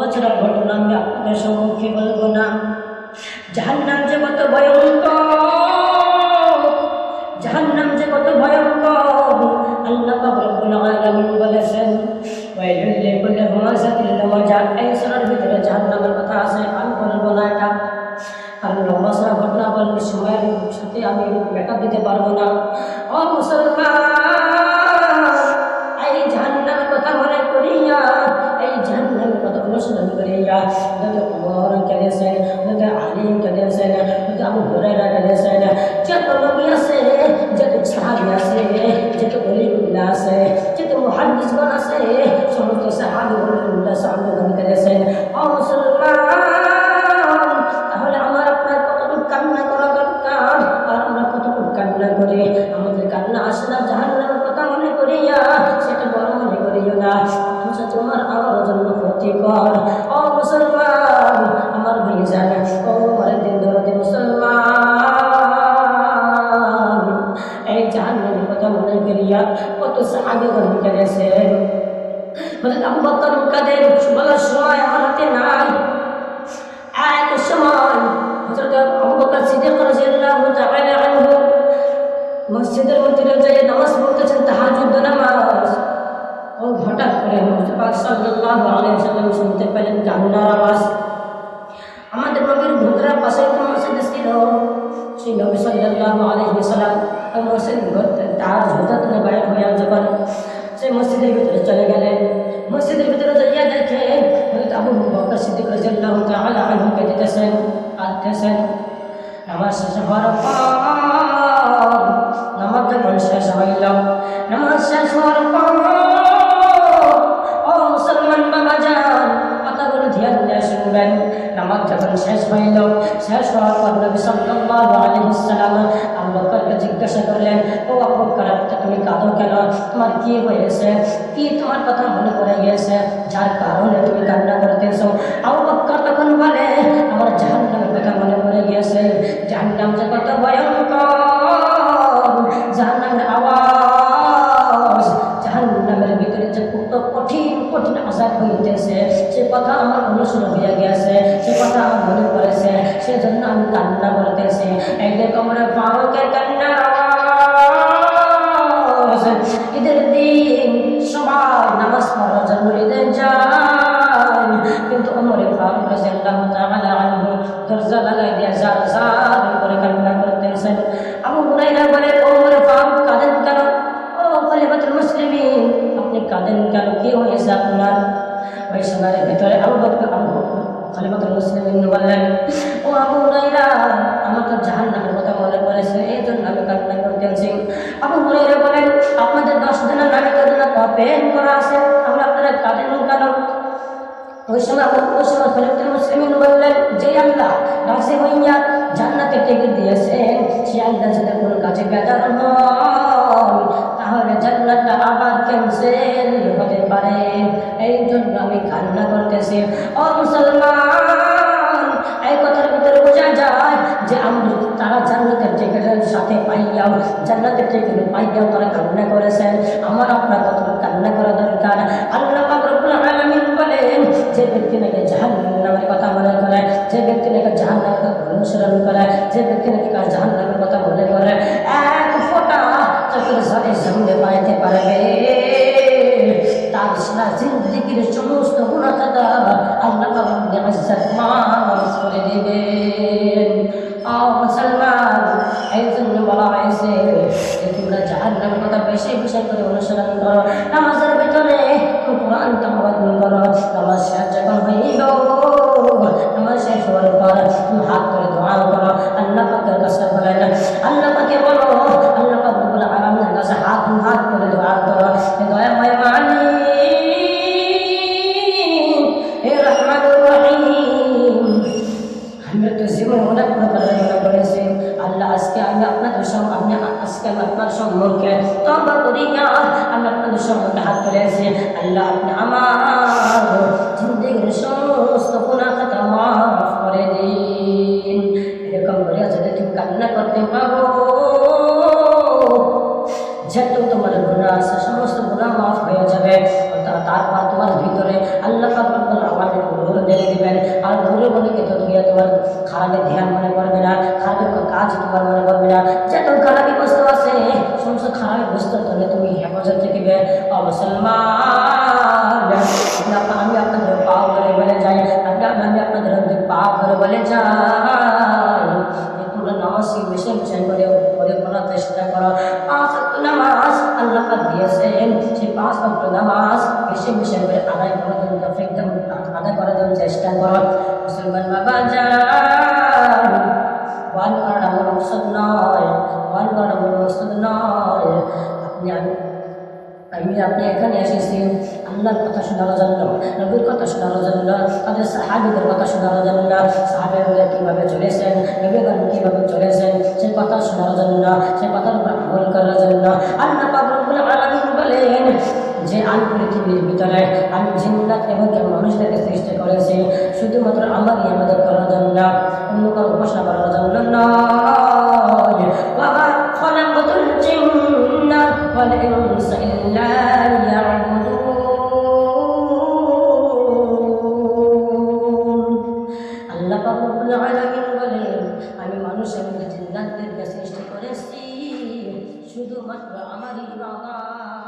বছরের ঘটনা আমি আপনাদের সম্মুখে বলব না। জাহান্নাম যে কত ভয়ঙ্কর, জাহান্নাম যে কত ভয়ঙ্কর, আল্লাহ রব্বুল আলামিন বলেছেন ওয়াইলুল লিকুল্লি হুমাযাতিল লুমাজা এই সূরার ভিতরে জাহান্নামের কথা আছে, আমি বলব না এটা। কারণ লম্বা সারা ঘটনা বললে সময়ের সাথে আমি দিতে পারব না। অথচ তোমার আমার জন্য ক্ষতিকর। ও মুসলমান, আমার ভাই জানে, ও আমার দিন দরদি মুসলমান। এই জাহান্নামের কথা মনে করিয়া কত সাহাবি গ্রহণ করেছেন বলে আবু বকর কাদের? বলার সময় আমার হাতে নাই। এক সময় হযরত আবু বকর সিদ্দিক রাদিয়াল্লাহু তাআলা আনহু মসজিদের যাই নামাজ পড়তেছেন, তাহাজ্জুদ নামাজ। ও হঠাৎ করে পাক সাল্লাল্লাহু আলাইহি ওয়াসাল্লাম শুনতে পেলেন কান্নার আওয়াজ। আমাদের নবীর ঘুমরা পাশে একটা মসজিদ ছিল, সেই নবী সাল্লাল্লাহু আলাইহি ওয়াসাল্লাম মসজিদ তার জুতা তুলে বাইরে হয়ে যখন সেই মসজিদের ভিতরে চলে গেলেন। মসজিদের ভিতরে যাইয়া দেখে আবু বকর সিদ্দিক রাদিয়াল্লাহু তাআলা আনহু কাঁদিতেছেন, কাঁদতেছেন। নামাজ শেষ হওয়ার পর নামাজ যখন শেষ হইল। নামাজ শেষ হওয়ার পর শুনবেন নামাজ যখন শেষ হইল, শেষ হওয়ার পর নবী সাল্লাল্লাহু আলাইহি সাল্লাম আবু বকরকে জিজ্ঞাসা করলেন, ও আবু বকর, তুমি কাঁদো কেন? তোমার কি হয়েছে? কি তোমার কথা মনে পড়ে গিয়েছে যার কারণে তুমি কান্না করতেছো। আবু বকর তখন বলে, আমার জাহান্নামের কথা মনে পড়ে গিয়েছে জাহান্নাম যে কত ভয়ঙ্কর। কঠিন আজাদ হয়ে উঠেছে। সে কথা আমার অনুসরণ হয়ে গেছে সে কথা আমার মনে পড়েছে। সেজন্য আমি কান্না করতেছি। এই আমরা ফারুকের কান্নার আবু হুরায়রা আমার তো জাহান্নামের কথা মনে এই জন্য আমি কান্না করতেছি আবু হুরায়রা বলেন, আপনাদের দশ দিনের নাটকের জন্য পেন করা আছে? আমরা আপনারা কাঁদেন কেন? ওই সময় ওই সময় খলিফাতুল মুসলিমিন বললেন, যে আল্লাহ রাজি হইয়া জান্নাতে টিকিট দিয়েছেন সে আল্লাহ যদি কোনো কাজে বেদার হন তাহলে জান্নাতটা আবার ক্যান্সেল হতে পারে? এই জন্য আমি কান্না করতেছি। ও মুসলমান পাইয়াও জান্নাতের পাই দেওয়া তারা কামনা করেছেন। আমার আপনার কত কান্না করা দরকার। আল্লাহ আলামিন বলেন, যে ব্যক্তি নাকি জাহান্নামের কথা মনে করে, যে ব্যক্তি নাকি জাহান্নামের কথা অনুসরণ করে, যে ব্যক্তি নাকি কার জাহান্নামের কথা মনে করে, এক বেশি বেশি করে অনুসরণ করো। নামাজের ভিতরে কোরআন তামাবাদ করো। নামাজ শেষ যখন হইল নামাজ শেষ হওয়ার পর তুমি হাত করে দোয়া করো। আল্লাহ পাকের কাছে বলেন আল্লাহ পাকে বলো, আল্লাহ পাক রব্বুল আলামিনের কাছে হাত হাত করে দোয়া করো। হে দয়াময় মালিক, হে রহমানুর রহিম। আমরা তো জীবন অনেক প্রকার মনে করেছি আল্লাহ আজকে আমি আপনাদের সঙ্গে আমি আজকে আমি আপনার সম্মুখে তবা করি। না আমি আপনাদের সম্মুখে হাত তুলেছি আল্লাহ আপনি আমার জিন্দগির সমস্ত গুণা খাতা মাফ করে দিন। এরকম করে যদি তুমি কান্না করতে পারো যত তোমার গুণা আছে, সমস্ত গুণা মাফ হয়ে যাবে। তারপর তোমার ভিতরে আল্লাহ রব্বুল আলামিন নূর ঢেলে দিবেন। আর নূরে বলে তো দিয়ে তোমার খারাপের ধ্যান মনে করবে না, খারাপের কাজ তোমার মনে করবে না। যত খারাপি বস্তু আছে, সমস্ত খারাপি বস্তু ধরে তুমি হেফাজত থেকে বে মুসলমান, আমি আপনাদের পাপ করে বলে যাই, আমি আপনাদের পাপ করে বলে যাই। তোমরা নামাজ বেশি বেশি করে করে করার চেষ্টা করো। পাঁচ নামাজ আল্লাহ দিয়েছেন সেই পাঁচ ওয়াক্ত নামাজ বেশি বেশি করে আদায় করার জন্য আদায় করার জন্য চেষ্টা করো। মুসলমান বাবা যান, ওয়ান করাটা আমার মকসদ নয়, ওয়ান করাটা আমার মকসদ নয়। আপনি আমি, আপনি এখানে এসেছি। আল্লাহর কথা শোনার জন্য, নবীর কথা শোনার জন্য, তাদের সাহাবিদের কথা শোনার জন্য, সাহাবেরা কীভাবে চলেছেন, নবীগণ কীভাবে চলেছেন, সেই কথা শোনার জন্য, সেই কথার উপর আমল করার জন্য আল্লাহ পাবুল আলমিন বলেন যে আমি পৃথিবীর ভিতরে, আমি জিন্নাত এবং মানুষদেরকে সৃষ্টি করেছি, শুধুমাত্র আমার আমাদের করার জন্য অন্য কারও উপাসনা করার জন্য নয়। বাবা খলাকতুল জিন্না ওয়াল ইনসা ইল্লা ثم اتبع مريضا